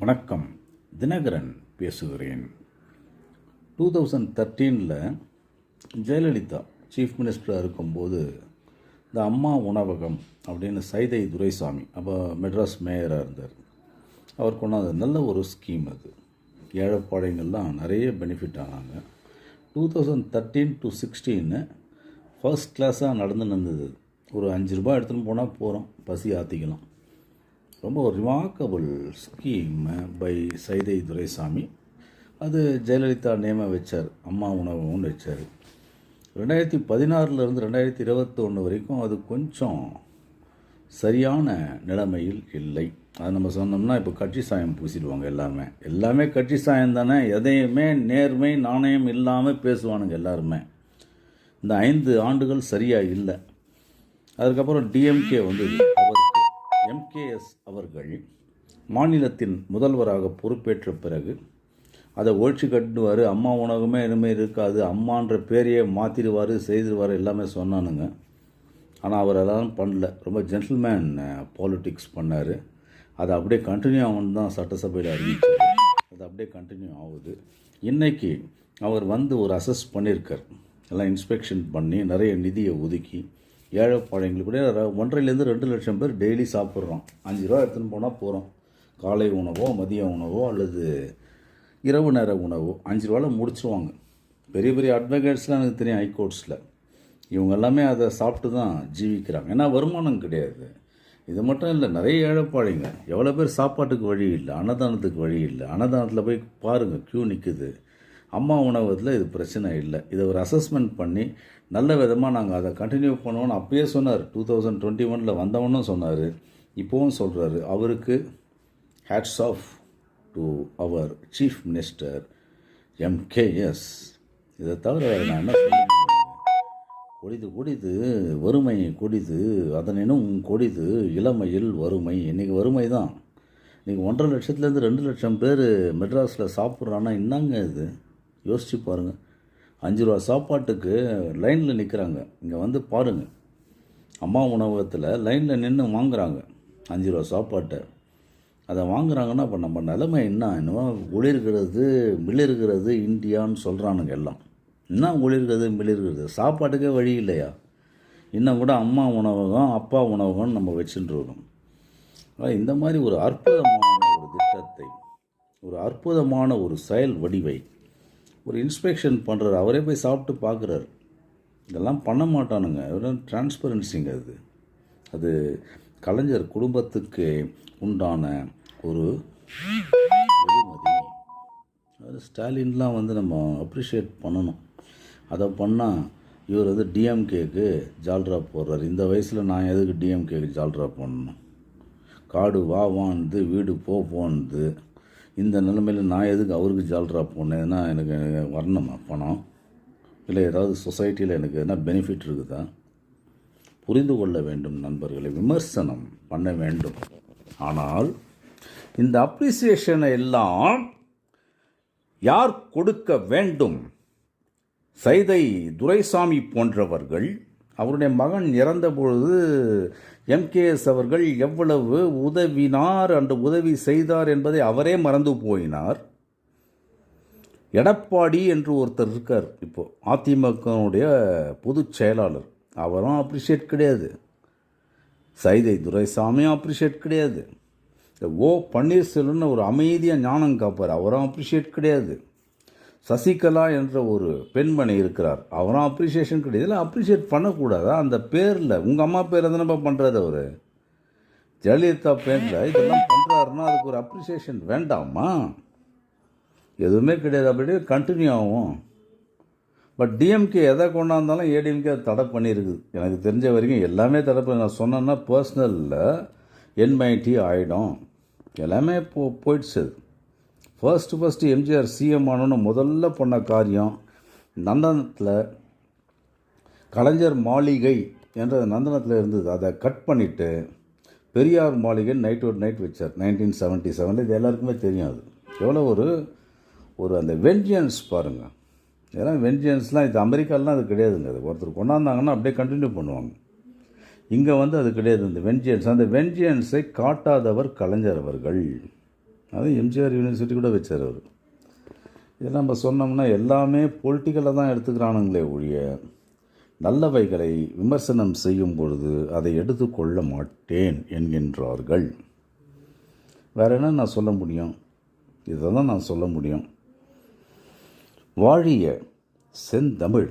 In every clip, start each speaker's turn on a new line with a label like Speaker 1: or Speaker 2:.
Speaker 1: வணக்கம். தினகரன் பேசுகிறேன். Two thousand தேர்ட்டீனில் ஜெயலலிதா சீஃப் மினிஸ்டராக இருக்கும்போது இந்த அம்மா உணவகம் அப்படின்னு சைதை துரைசாமி அப்போ மெட்ராஸ் மேயராக இருந்தார். அவர் கொண்டாந்த நல்ல ஒரு ஸ்கீம் அது. ஏழைப்பாளையங்கள்லாம் நிறைய பெனிஃபிட் ஆனாங்க. டூ தௌசண்ட் தேர்ட்டீன் டு சிக்ஸ்டீன்னு ஃபர்ஸ்ட் கிளாஸாக நடந்து நடந்தது ஒரு அஞ்சு ரூபாய் எடுத்துன்னு போனால் போகிறோம் பசி ஆற்றிக்கலாம் ரொம்ப ஒரு remarkable scheme by Saidai Duraisamy. அது ஜெயலலிதா நேம வச்சார் அம்மா உணவகம்னு வச்சார். ரெண்டாயிரத்தி பதினாறுலேருந்து ரெண்டாயிரத்தி இருபத்தொன்று வரைக்கும் அது கொஞ்சம் சரியான நிலைமையில் இல்லை. அது நம்ம சொன்னோம்னா இப்போ கட்சி சாயம் பூசிடுவாங்க எல்லாமே எல்லாமே கட்சி சாயம் தானே எதையுமே நேர்மை நாணயம் இல்லாமல் பேசுவானுங்க எல்லாருமே. இந்த ஐந்து ஆண்டுகள் சரியாக இல்லை. அதுக்கப்புறம் டிஎம்கே வந்து கே எஸ் அவர்கள் மாநிலத்தின் முதல்வராக பொறுப்பேற்ற பிறகு அதை ஒழிச்சு கட்டுவார் அம்மா உணவுமே இனிமேல் இருக்காது அம்மான்ற பேரையே மாற்றிடுவார் செய்திருவார் எல்லாமே சொன்னானுங்க. ஆனால் அவர் அதெல்லாம் பண்ணல. ரொம்ப ஜென்டில்மேன் பாலிட்டிக்ஸ் பண்ணார். அது அப்படியே கண்டினியூ ஆகும்னு தான் சட்டசபையில் அறிவிச்சார் அது அப்படியே கண்டினியூ ஆகுது. இன்றைக்கி அவர் வந்து ஒரு அசஸ் பண்ணியிருக்கார். எல்லாம் இன்ஸ்பெக்ஷன் பண்ணி நிறைய நிதியை ஒதுக்கி ஏழைப்பாளையங்களுக்கு கூட ர- ஒன்றரைலேருந்து ரெண்டு லட்சம் பேர் டெய்லி சாப்பிட்றோம். அஞ்சு ரூபா எடுத்துன்னு போனால் போகிறோம் காலை உணவோ மதிய உணவோ அல்லது இரவு நேர உணவோ அஞ்சு ரூபாவில் முடிச்சுருவாங்க. பெரிய பெரிய அட்வொகேட்ஸ்லாம் எனக்கு தெரியும் ஹைகோர்ட்ஸில் இவங்க எல்லாமே அதை சாப்பிட்டு தான் ஜீவிக்கிறாங்க. ஏன்னா வருமானம் கிடையாது. இது மட்டும் இல்லை நிறைய ஏழைப்பாளைங்க எவ்வளோ பேர் சாப்பாட்டுக்கு வழி இல்லை அன்னதானத்துக்கு வழி இல்லை. அன்னதானத்தில் போய் பாருங்கள் க்யூ நிற்குது அம்மா உணவகத்தில் இது பிரச்சனை இல்லை. இதை ஒரு அசஸ்மெண்ட் பண்ணி நல்ல விதமாக நாங்கள் அதை கண்டினியூ பண்ணுவோம்னு அப்பயே சொன்னார். டூ தௌசண்ட் டுவெண்ட்டி ஒனில் வந்தவனும் சொன்னார். இப்போவும் சொல்கிறாரு அவருக்கு ஹேட்ஸ் ஆஃப் டு அவர் சீஃப் மினிஸ்டர் எம்கேஎஸ் இதை தவிர வேறு நான் என்ன சொல்ல கொடிது கொடிது வறுமை கொடிது. அதனினும் கொடிது இளமையில் வறுமை. இன்றைக்கி வறுமை தான். இன்றைக்கி ஒன்றரை லட்சத்துலேருந்து ரெண்டு லட்சம் பேர் மெட்ராஸில் சாப்பிட்றான்னா என்னங்க இது? யோசிச்சு பாருங்கள் அஞ்சு ரூபா சாப்பாட்டுக்கு லைனில் நிற்கிறாங்க இங்கே வந்து பாருங்கள் அம்மா உணவகத்தில் லைனில் நின்று வாங்குகிறாங்க அஞ்சு ரூபா சாப்பாட்டை. அதை வாங்குறாங்கன்னா இப்போ நம்ம நிலைமை என்ன? என்னவோ ஒளிர்கிறது மிளிர்கிறது இந்தியான்னு சொல்கிறானுங்க எல்லாம். என்ன ஒளிர்கிறது மிளிர்கிறது? சாப்பாட்டுக்கே வழி இல்லையா? இன்னும் கூட அம்மா உணவகம் அப்பா உணவகம்னு நம்ம வச்சுட்டு இருக்கோம். இந்த மாதிரி ஒரு அற்புதமான ஒரு திட்டத்தை ஒரு அற்புதமான ஒரு செயல் வடிவை ஒரு இன்ஸ்பெக்ஷன் பண்ணுறாரு அவரே போய் சாப்பிட்டு பார்க்குறாரு. இதெல்லாம் பண்ண மாட்டானுங்க. வெறும் டிரான்ஸ்பரன்சிங்க அது. அது கலைஞர் குடும்பத்துக்கு உண்டான ஒரு வெகுமதி. அது ஸ்டாலின்லாம் வந்து நம்ம அப்ரிஷியேட் பண்ணணும். அதை பண்ணால் இவர் வந்து டிஎம்கேக்கு ஜால்ரா போடுறாரு இந்த வயசில் நான் எதுக்கு டிஎம்கேக்கு ஜால்ரா பண்ணணும் காடு வா வான்து வீடு போ போன்து இந்த நிலைமையில் நான் எதுக்கு அவருக்கு ஜால்ரா போனேன்னா எனக்கு வரணுமா பணம் இல்லை ஏதாவது சொசைட்டியில் எனக்கு எதனா பெனிஃபிட் இருக்குதா? புரிந்து கொள்ள வேண்டும் நண்பர்களை விமர்சனம் பண்ண வேண்டும். ஆனால் இந்த அப்ரிசியேஷனை எல்லாம் யார் கொடுக்க வேண்டும்? சைதை துரைசாமி போன்றவர்கள் அவருடைய மகன் இறந்த பொழுது எம்கேஎஸ் அவர்கள் எவ்வளவு உதவினார் அன்று உதவி செய்தார் என்பதை அவரே மறந்து போயினார். எடப்பாடி என்று ஒருத்தர் இருக்கார். இப்போது அதிமுகனுடைய பொதுச் செயலாளர். அவரும் அப்ரிஷியேட் கிடையாது. சைதை துரைசாமியும் அப்ரிஷியேட் கிடையாது. ஓ பன்னீர்செல்வம்னு ஒரு அமைதியாக ஞானம் காப்பார். அவரும் அப்ரிஷியேட் கிடையாது. சசிகலா என்ற ஒரு பெண்மணி இருக்கிறார். அவரும் அப்ரிஷியேஷன் கிடையாது. இல்லை அப்ரிஷியேட் பண்ணக்கூடாதா? அந்த பேரில் உங்கள் அம்மா பேர் தானேப்பா பண்ணுறது அவர்? ஜெயலலிதா பேரில் இதெல்லாம் பண்ணுறாருன்னா அதுக்கு ஒரு அப்ரிஷியேஷன் வேண்டாமா? எதுவுமே கிடையாது. அப்படியே கண்டினியூ ஆகும். பட் டிஎம்கே எதை கொண்டாந்தாலும் ஏடிஎம்கே அது தடை பண்ணியிருக்குது எனக்கு தெரிஞ்ச வரைக்கும் எல்லாமே தடை பண்ணி நான் சொன்னேன்னா பர்சனலில் என்மைட்டி ஆகிடும் எல்லாமே போ போயிடுச்சு அது. ஃபர்ஸ்ட் ஃபஸ்ட்டு எம்ஜிஆர் சிஎம் ஆனோன்னு முதல்ல பண்ண காரியம் நந்தனத்தில் கலைஞர் மாளிகை என்ற நந்தனத்தில் இருந்தது. அதை கட் பண்ணிவிட்டு பெரியார் மாளிகை நைட் ஒரு நைட் வச்சார். நைன்டீன் செவன்ட்டி செவனில் இது எல்லாருக்குமே தெரியும் அது. எவ்வளோ ஒரு ஒரு அந்த வெஞ்சியன்ஸ் பாருங்கள் ஏன்னா வெஞ்சியன்ஸ்லாம் இது அமெரிக்காலாம் அது கிடையாதுங்க. அது ஒருத்தர் கொண்டாந்தாங்கன்னா அப்படியே கண்டினியூ பண்ணுவாங்க. இங்கே வந்து அது கிடையாது. இந்த வெஞ்சியன்ஸ் அந்த வெஞ்சியன்ஸை காட்டாதவர் கலைஞர் அவர்கள். அது எம்ஜிஆர் யூனிவர்சிட்டி கூட வச்சார் அவர். இதெல்லாம் நம்ம சொன்னோம்னா எல்லாமே பொலிட்டிக்கலாக தான் எடுத்துக்கிறானுங்களே ஒழிய நல்லவைகளை விமர்சனம் செய்யும் பொழுது அதை எடுத்துக்கொள்ள மாட்டேன் என்கின்றார்கள். வேறு என்ன நான் சொல்ல முடியும்? இதை தான் நான் சொல்ல முடியும். வாழிய செந்தமிழ்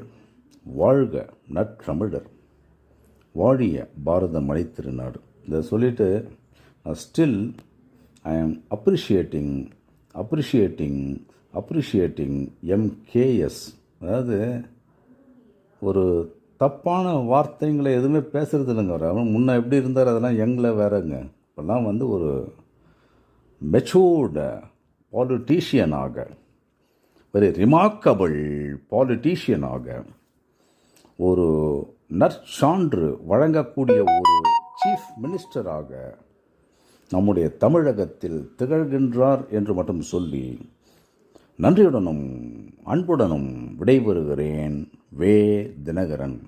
Speaker 1: வாழ்க நற்றமிழர். வாழிய பாரத மலை திருநாடு இதை சொல்லிவிட்டு ஸ்டில் ஐ ஆம் அப்ரிஷியேட்டிங் அப்ரிஷியேட்டிங் அப்ரிஷியேட்டிங் எம்கேஎஸ் அதாவது ஒரு தப்பான வார்த்தைங்களை எதுவுமே பேசுறது இல்லைங்க அவர். அவன் எப்படி இருந்தார் அதெல்லாம் எங்களை வேறங்க. இப்போல்லாம் வந்து ஒரு மெச்சூர்டு பாலிட்டீஷியனாக ஒரு ரிமார்க்கபிள் பாலிட்டீஷியனாக ஒரு நற்சான்று வழங்கக்கூடிய ஒரு சீஃப் மினிஸ்டராக நம்முடைய தமிழகத்தில் திகழ்கின்றார் என்று மட்டும் சொல்லி நன்றியுடனும் அன்புடனும் விடைபெறுகிறேன். வே தினகரன்.